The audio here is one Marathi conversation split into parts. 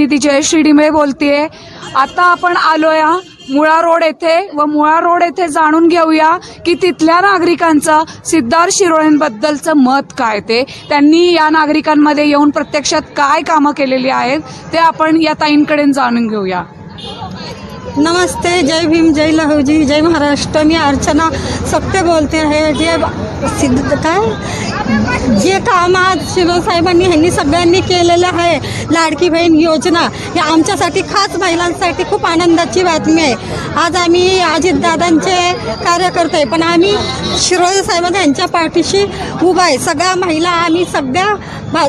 प्रतिनिधी जयश्री डिंबळे बोलतेय. आता आपण आलोय मुळा रोड येथे व मुळा रोड येथे जाणून घेऊया की तिथल्या नागरिकांचं सिद्धार्थ शिरोळेंबद्दलचं मत काय ते. त्यांनी या नागरिकांमध्ये येऊन प्रत्यक्षात काय कामं केलेली आहेत ते आपण या ताईंकडे जाणून घेऊया. नमस्ते जय भीम जय लहुजी जय महाराष्ट्र. मी अर्चना सत्य बोलते आहे. जे सिद्ध काय? जे काम आज शिवसाहेबांनी ह्यांनी सगळ्यांनी केलेलं आहे. लाडकी बहीण योजना. हे आमच्यासाठी खास महिलांसाठी खूप आनंदाची बातमी आहे. आज आम्ही अजितदादांचे कार्यकर्ते आहे. पण आम्ही शिरोळे साहेब यांच्या पाठीशी उभा आहे. सगळ्या महिला आम्ही सगळ्या भा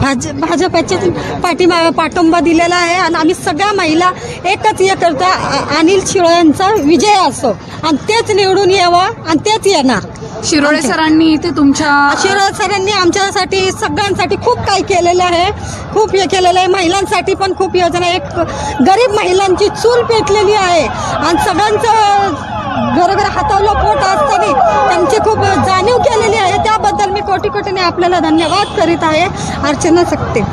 भाज भाजपच्या पाठिंबा पाठिंबा दिलेला आहे. आणि आम्ही सगळ्या महिला एकच हे करतो अनिल अनिल शिरोळ्यांचा विजय असो. आणि तेच निवडून यावं आणि तेच येणार. शिरोळे सरांनी इथे तुमच्या शिरोळ सरांनी आमच्यासाठी सगळ्यांसाठी खूप काही केलेलं आहे. खूप हे केलेलं आहे. महिलांसाठी पण खूप योजना एक गरीब महिलांची चूल पेटलेली आहे. आणि सगळ्यांचं घरोघर हातावलं पोट असताना त्यांची खूप जाणीव केलेली आहे. त्याबद्दल मी कोटी कोटीने आपल्याला धन्यवाद करीत आहे. अर्चना सकते.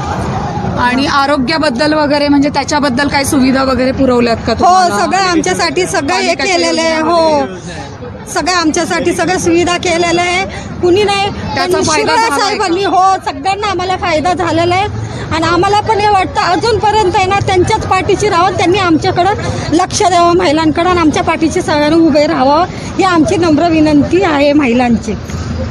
आणि आरोग्याबद्दल वगैरे म्हणजे त्याच्याबद्दल काय सुविधा वगैरे पुरवल्यात का हो तुम्हाला? सगळं आमच्यासाठी सगळं हे पालिकाच्या केलेलं आहे. योजना हो. सगळं आमच्यासाठी सगळं सुविधा केलेलं आहे. कुणी नाही. त्याचा फायदा साहेबांनी हो सगळ्यांना आम्हाला फायदा झालेला आहे. आणि आम्हाला पण हे वाटतं अजूनपर्यंत आहे ना त्यांच्याच पाठीशी राहावं त्यांनी आमच्याकडं लक्ष द्यावं महिलांकडं आणि आमच्या पाठीशी सगळ्यांनी उभे राहावं. ही आमची नम्र विनंती आहे महिलांची.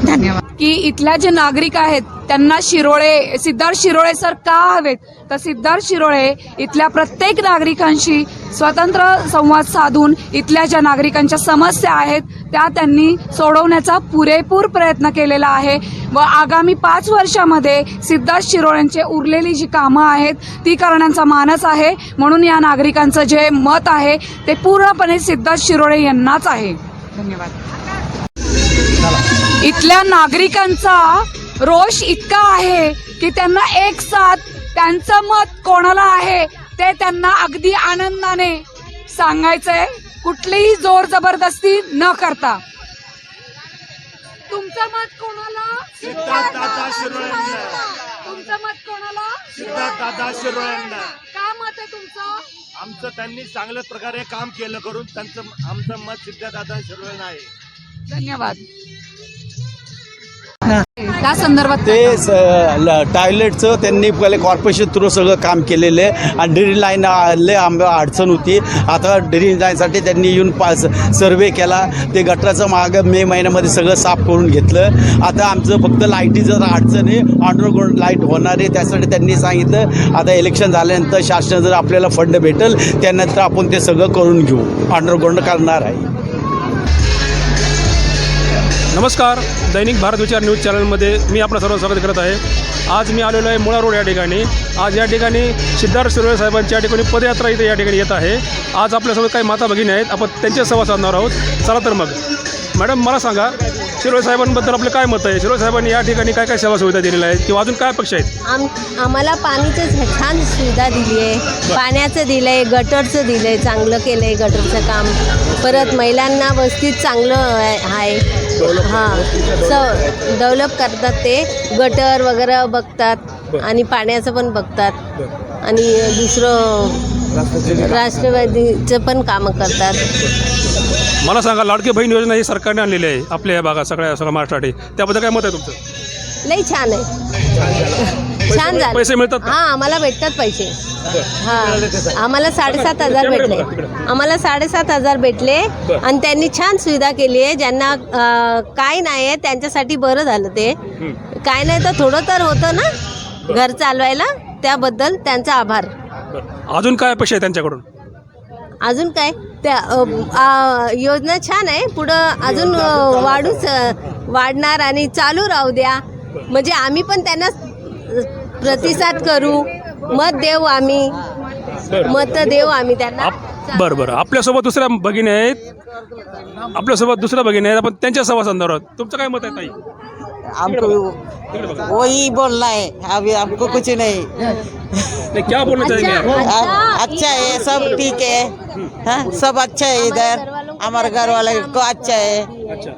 धन्यवाद. की इथल्या जे नागरिक आहेत त्यांना शिरोळे सिद्धार्थ शिरोळे सर का हवेत? तर सिद्धार्थ शिरोळे इथल्या प्रत्येक नागरिकांशी स्वतंत्र संवाद साधून इथल्या ज्या नागरिकांच्या समस्या आहेत त्या त्यांनी सोडवण्याचा पुरेपूर प्रयत्न केलेला आहे. व आगामी पाच वर्षामध्ये सिद्धार्थ शिरोळेंचे उरलेली जी कामं आहेत ती करण्याचा मानस आहे. म्हणून या नागरिकांचं जे मत आहे ते पूर्णपणे सिद्धार्थ शिरोळे यांनाच आहे. धन्यवाद. इथल्या नागरिकांचा रोष इतका आहे की त्यांना एक साथ त्यांचं मत कोणाला आहे ते त्यांना अगदी आनंदाने सांगायचंय. कुठलीही जोर जबरदस्ती न करता. तुमचं मत कोणाला? तुमचं मत कोणाला? सिद्धार्थदादा शिरोळ्यांना काय मत आहे तुमचं? आमचं त्यांनी चांगल्या प्रकारे काम केलं करून त्यांचं आमचं मत सिद्धार्थदादा शिरोळ्यांना आहे. धन्यवाद. त्या संदर्भात ते स- ल- टॉयलेटचं त्यांनी पहिले कॉर्पोरेशन थ्रू सगळं काम केलेलं आहे. आणि ड्रिल लाईन लय आंब अडचण होती. आता ड्रिल लाईनसाठी त्यांनी येऊन पास सर्वे केला. ते गटराचं मागं मे महिन्यामध्ये सगळं साफ करून घेतलं. आता आमचं फक्त लाईटीचं जरा अडचण आहे. अंडरग्राऊंड लाइट होणार आहे. त्यासाठी त्यांनी सांगितलं. आता इलेक्शन झाल्यानंतर शासन जर आपल्याला फंड भेटेल त्यानंतर आपण ते सगळं करून घेऊ. अंडरग्राऊंड करणार आहे. नमस्कार दैनिक भारत विचार न्यूज चॅनलमध्ये मी आपलं सर्व स्वागत करत आहे. आज मी आलेलो आहे मुळा रोड या ठिकाणी. आज या ठिकाणी सिद्धार्थ सुरवे साहेबांच्या या ठिकाणी पदयात्रा इथे या ठिकाणी येत आहे. आज आपल्यासोबत काही माता भगिनी आहेत. आपण त्यांच्या संवाद साधणार आहोत. चला तर मग. मॅडम मला सांगा शिरोळे साहेबांबद्दल आपलं काय मत आहे? शिरोळे साहेबांनी या ठिकाणी काय काय सेवा सुविधा दिलेल्या आहेत किंवा अजून काय अपेक्षा आहेत? आम आम्हाला पाणीचं छान सुविधा दिली आहे. पाण्याचं दिलं आहे गटरचं दिलं आहे चांगलं केलं आहे गटरचं काम. परत महिलांना वस्तीत चांगलं आहे. हां. स डेव्हलप करतात ते. गटर वगैरे बघतात आणि पाण्याचं पण बघतात. आणि दुसरं राष्ट्रवादीचं पण कामं करतात. मला सांगा लाडकी बहीण योजना ही सरकारने आणलेली आहे आपल्या या भागात सगळ्या सगळ्या महाराष्ट्रासाठी. त्याबद्दल काय मत आहे तुमचं? लई छान आहे. छान झालं. पैसे मिळतात का? हां आम्हाला भेटतात पैसे. हां. आम्हाला साडेसात हजार भेटले. आम्हाला साडेसात हजार भेटले आणि त्यांनी छान सुविधा केली आहे ज्यांना अं, काय नाही आहे त्यांच्यासाठी बरं झालं ते. काय नाही तर थोडं तर होतं ना घर चालवायला. त्याबद्दल त्यांचा आभार. बरं. अजून काय अपेक्षा आहे त्यांच्याकडून? अजून काय? त्या अ, आ, योजना छान आहे. पुढं अजून अ, वाढूच अ, वाढणार आणि चालू राहू द्या. म्हणजे आम्ही पण त्यांना प्रतिसाद करू मत देऊ आम्ही. मत देऊ आम्ही त्यांना. आप बरं बरं. आपल्यासोबत दुसऱ्या भगिनी आहेत. आपल्यासोबत दुसऱ्या भगिनी आहेत. आपण त्यांच्या साधणार आहोत तुमचं काय मत आहे ताई? वही बोलना है. अभी हमको कुछ नहीं. नहीं, क्या बोलना चाहेंगे आ- अच्छा है सब ठीक है. हाँ, सब अच्छा है इधर. हमारे घर वाले को अच्छा है.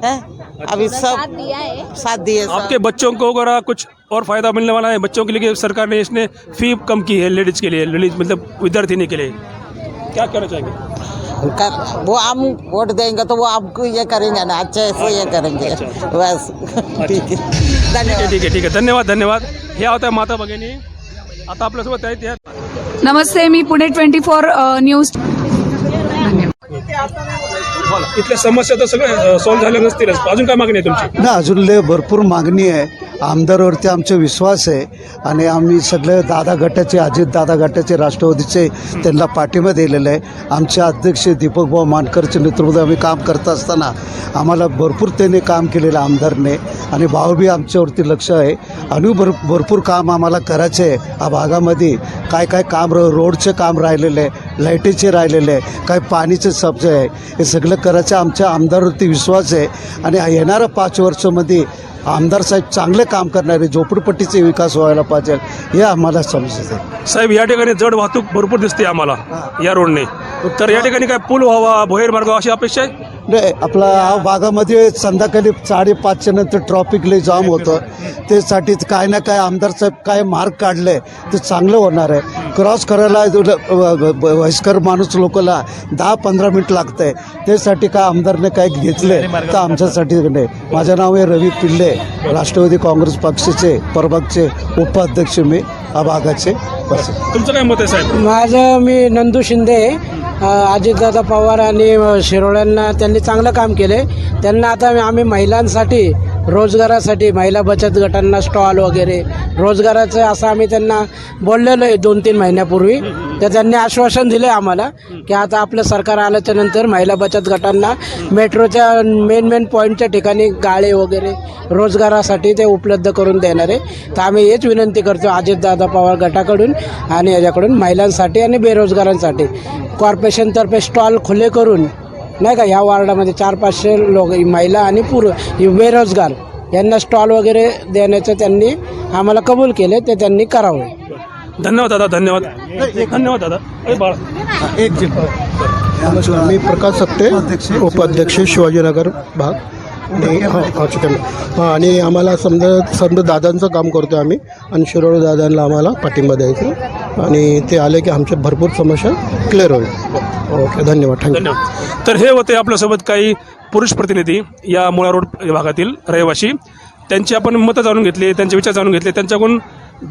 हाँ? अभी सब साथ दिए आपके बच्चों को अगर कुछ और फ़ायदा मिलने वाला है बच्चों के लिए सरकार ने इसने फ़ी कम की है लेडीज़ के लिए लेडीज़ मतलब विद्यार्थिनी के लिए। क्या कहना चाहेंगे? उनका वो हम वोट देंगे तो वो आपको ये करेंगे ना अच्छे से ये करेंगे। बस। ठीक है। ठीक आहे धन्यवाद। ठीक है ठीक आहे धन्यवाद धन्यवाद। हे होत्या माता भगिनी। आता आपल्यासोबत आहेत नमस्ते मी पुणे ट्वेंटी फोर न्यूज़। इथल्या समस्या तर सगळ्या सॉल्व्ह झाल्या नसतीलच. अजून काय मागणी आहे तुमची? ना अजून लय भरपूर मागणी आहे. आमदारवरती आमचा विश्वास आहे आणि आम्ही सगळे दादा गटाचे अजित दादा गटाचे राष्ट्रवादीचे त्यांना पाठिंबा दिलेला आहे. आमचे अध्यक्ष दीपक भाऊ नेतृत्व आम्ही काम करत असताना आम्हाला भरपूर त्यांनी काम केलेलं आमदारने आणि भाऊबी आमच्यावरती लक्ष आहे. आणि भर भरपूर काम आम्हाला करायचे आहे. या भागामध्ये काय काय काम र रोडचे काम राहिलेले आहे लाईटीचे राहिलेले आहे काय पाणीचे सब्ज आहे हे सगळं करायचं आमच्या आमदारवरती विश्वास आहे. आणि येणाऱ्या पाच वर्षामध्ये आमदार साहेब चांगले काम करणारे झोपडपट्टीचे विकास व्हायला पाहिजे हे आम्हाला समजत आहे. साहेब या ठिकाणी जड वाहतूक भरपूर दिसते आम्हाला या रोडने. तर या ठिकाणी काय पूल व्हावा भोयर मार्ग अशी अपेक्षा आहे? नाही आपला हा भागामध्ये संध्याकाळी साडेपाचच्या नंतर ट्रॉफिक लई जाम होतं. त्यासाठी काय ना काय आमदार साहेब काय मार्ग काढले ते चांगलं होणार आहे. क्रॉस करायला वयस्कर माणूस लोकांना दहा पंधरा मिनिट लागतं आहे त्यासाठी काय आमदारने काय घेतले तर आमच्यासाठी नाही. माझं नाव आहे रवी पिल्ले राष्ट्रवादी काँग्रेस पक्षाचे प्रभागचे उपाध्यक्ष मी या भागाचे. तुमचं काय मत आहे साहेब? माझं मी नंदू शिंदे अजितदादा पवार आणि शिरोळ्यांना त्यांनी चांगलं काम केले त्यांना आता आम्ही महिलांसाठी रोजगारासाठी महिला बचत गटांना स्टॉल वगैरे. रोजगाराचं असं आम्ही त्यांना बोललेलो आहे दोन तीन महिन्यापूर्वी. तर त्यांनी आश्वासन दिलं आहे आम्हाला की आता आपलं सरकार आल्याच्यानंतर महिला बचत गटांना मेट्रोच्या मेन मेन पॉईंटच्या ठिकाणी गाळे वगैरे रोजगारासाठी ते उपलब्ध करून देणार आहे. तर आम्ही हेच विनंती करतो अजितदादा पवार गटाकडून आणि याच्याकडून महिलांसाठी आणि बेरोजगारांसाठी. कॉर्पोरेशनतर्फे स्टॉल खुले करून नाही का ह्या वार्डामध्ये चार पाचशे लोक महिला आणि पुरुष बेरोजगार. यांना स्टॉल वगैरे देण्याचं त्यांनी आम्हाला कबूल केले ते त्यांनी करावे. धन्यवाद दादा धन्यवाद. धन्यवाद दादा. एक नमस्कार मी प्रकाश सक्ते उपाध्यक्ष शिवाजीनगर भाग. हां हां हां आणि आम्हाला समजा समजा दादांचं काम करतो आम्ही. आणि शिरोळ दादांना आम्हाला पाठिंबा द्यायचं. आणि ते आले की आमच्या भरपूर समस्या क्लिअर होईल. ओके धन्यवाद थँक्यू. धन्यवाद. तर हे होते आपल्यासोबत काही पुरुष प्रतिनिधी या मुळा रोड भागातील रहिवासी त्यांची आपण मतं जाणून घेतली त्यांचे विचार जाणून घेतले. त्यांच्याकडून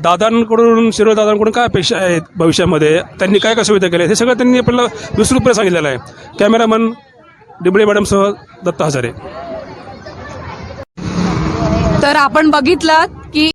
दादांकडून शिरोळ दादांकडून काय अपेक्षा आहेत भविष्यामध्ये? त्यांनी काय काय सुविधा केल्या? हे सगळं त्यांनी आपल्याला विस्तृतपणे सांगितलेलं आहे. कॅमेरामन डिबळे मॅडमसह दत्ता हजारे. तर आपण बघितलं